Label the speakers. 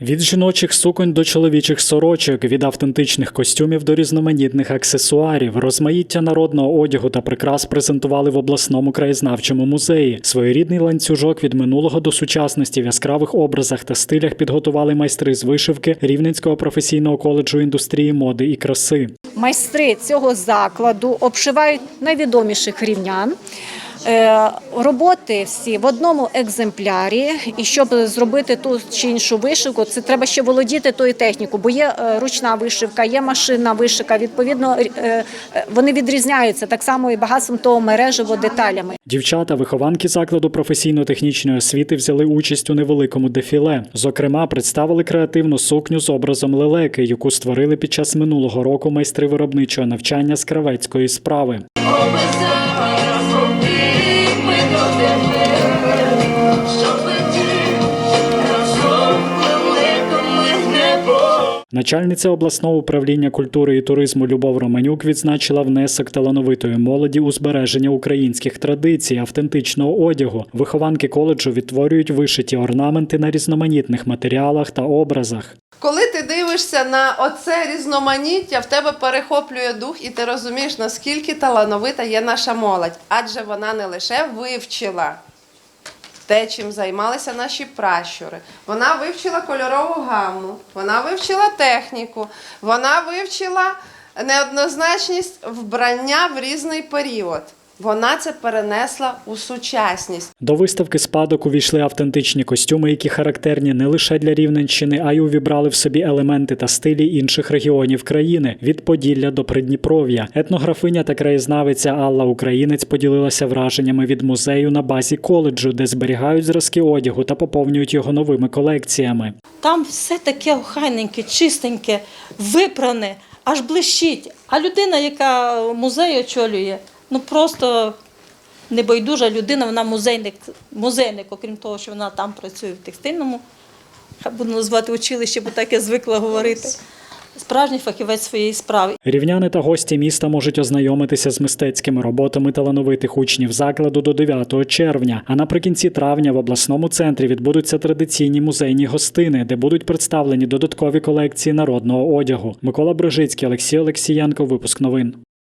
Speaker 1: Від жіночих суконь до чоловічих сорочок, від автентичних костюмів до різноманітних аксесуарів, розмаїття народного одягу та прикрас презентували в обласному краєзнавчому музеї. Своєрідний ланцюжок від минулого до сучасності в яскравих образах та стилях підготували майстри з вишивки Рівненського професійного коледжу індустрії моди і краси.
Speaker 2: Майстри цього закладу обшивають найвідоміших рівнян. Е, Роботи всі в одному екземплярі, і щоб зробити ту чи іншу вишивку, це треба ще володіти тою технікою, бо є е, ручна вишивка, є машинна вишивка. Відповідно, е, вони відрізняються так само і багатством того мережево деталями.
Speaker 1: Дівчата, вихованки закладу професійно-технічної освіти, взяли участь у невеликому дефіле. Зокрема, представили креативну сукню з образом лелеки, яку створили під час минулого року майстри виробничого навчання з кравецької справи. Начальниця обласного управління культури і туризму Любов Романюк відзначила внесок талановитої молоді у збереження українських традицій, автентичного одягу. Вихованки коледжу відтворюють вишиті орнаменти на різноманітних матеріалах та образах.
Speaker 3: Коли ти дивишся на оце різноманіття, в тебе перехоплює дух, і ти розумієш, наскільки талановита є наша молодь. Адже вона не лише вивчила те, чим займалися наші пращури. Вона вивчила кольорову гамму, вона вивчила техніку, вона вивчила неоднозначність вбрання в різний період. Вона це перенесла у сучасність.
Speaker 1: До виставки спадок увійшли автентичні костюми, які характерні не лише для Рівненщини, а й увібрали в собі елементи та стилі інших регіонів країни від Поділля до Придніпров'я. Етнографиня та краєзнавиця Алла Українець поділилася враженнями від музею на базі коледжу, де зберігають зразки одягу та поповнюють його новими колекціями.
Speaker 4: Там все таке охайненьке, чистеньке, випране, аж блищить. А людина, яка музей очолює, ну просто небайдужа людина, вона музейник, музейник, окрім того, що вона там працює в текстильному, буду назвати училище, бо так я звикла говорити. Справжній фахівець своєї справи.
Speaker 1: Рівняни та гості міста можуть ознайомитися з мистецькими роботами талановитих учнів закладу до 9 червня. А наприкінці травня в обласному центрі відбудуться традиційні музейні гостини, де будуть представлені додаткові колекції народного одягу. Микола Брижицький, Олексій Олексієнко. Випуск новин.